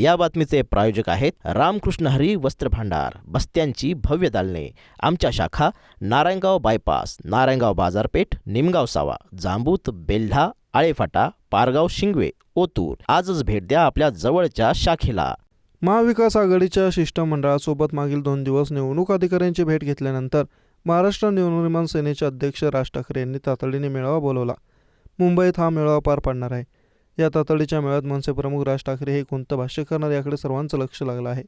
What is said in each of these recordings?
या बातमीचे प्रायोजक आहेत रामकृष्ण हरी वस्त्र भांडार बस्त्यांची भव्य दालने. आमच्या शाखा नारायणगाव बायपास नारायणगाव बाजारपेठ निमगाव सावा जांबूत बेल्हा आळेफाटा पारगाव शिंगवे ओतूर. आजच भेट द्या आपल्या जवळच्या शाखेला. महाविकास आघाडीच्या शिष्टमंडळासोबत मागील दोन दिवस निवडणूक अधिकाऱ्यांची भेट घेतल्यानंतर महाराष्ट्र नवनिर्माण सेनेचे अध्यक्ष राज ठाकरे यांनी तातडीने मेळावा बोलवला. मुंबईत हा मेळावा पार पाडणार आहे. या तातडीच्या मेळ्यात मनसेप्रमुख राज ठाकरे हे कोणतं भाष्य करणार याकडे सर्वांचं लक्ष लागलं आहे.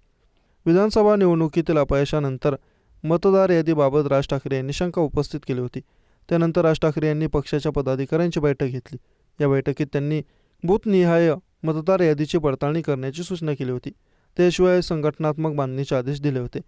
विधानसभा निवडणुकीतील अपयशानंतर मतदार यादीबाबत राज ठाकरे यांनी शंका उपस्थित केली होती. त्यानंतर राज ठाकरे यांनी पक्षाच्या पदाधिकाऱ्यांची बैठक घेतली. या बैठकीत त्यांनी बूथनिहाय मतदार यादीची पडताळणी करण्याची सूचना केली होती. त्याशिवाय संघटनात्मक बांधणीचे आदेश दिले होते.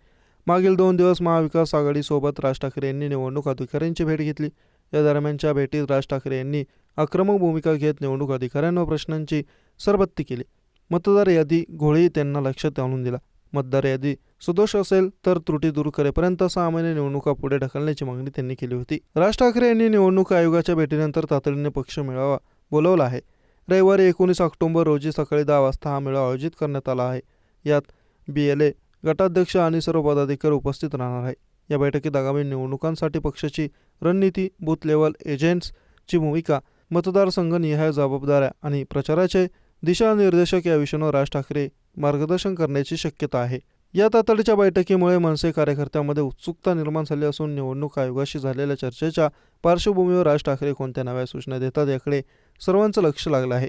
मागील दोन दिवस महाविकास आघाडीसोबत राज ठाकरे यांनी निवडणूक अधिकाऱ्यांची भेट घेतली. या दरम्यानच्या भेटीत राज ठाकरे यांनी आक्रमक भूमिका घेत निवडणूक अधिकाऱ्यांवर प्रश्नांची सरबत्ती केली. मतदार यादी घोळी त्यांना लक्षात आणून दिला. मतदार यादी सदोष असेल तर त्रुटी दूर करेपर्यंत सहा महिने निवडणुका पुढे ढकलण्याची मागणी त्यांनी केली होती. राज ठाकरे यांनी निवडणूक आयोगाच्या भेटीनंतर तातडीने पक्ष मेळावा बोलवला आहे. रविवारी एकोणीस ऑक्टोबर रोजी सकाळी दहा वाजता हा मेळावा आयोजित करण्यात आला आहे. यात बी एल ए गटाध्यक्ष आणि सर्व पदाधिकारी उपस्थित राहणार आहे या बैठकीत आगामी निवडणुकांसाठी पक्षाची रणनीती बूथ लेवल एजंट्सची भूमिका मतदारसंघ निहाय जबाबदाऱ्या आणि प्रचाराचे दिशानिर्देशक या विषयांवर राज ठाकरे मार्गदर्शन करण्याची शक्यता आहे. या तातडीच्या बैठकीमुळे मनसे कार्यकर्त्यांमध्ये उत्सुकता निर्माण झाली असून निवडणूक आयोगाशी झालेल्या चर्चेच्या पार्श्वभूमीवर राज ठाकरे कोणत्या नव्या सूचना देतात याकडे सर्वांचं लक्ष लागलं आहे.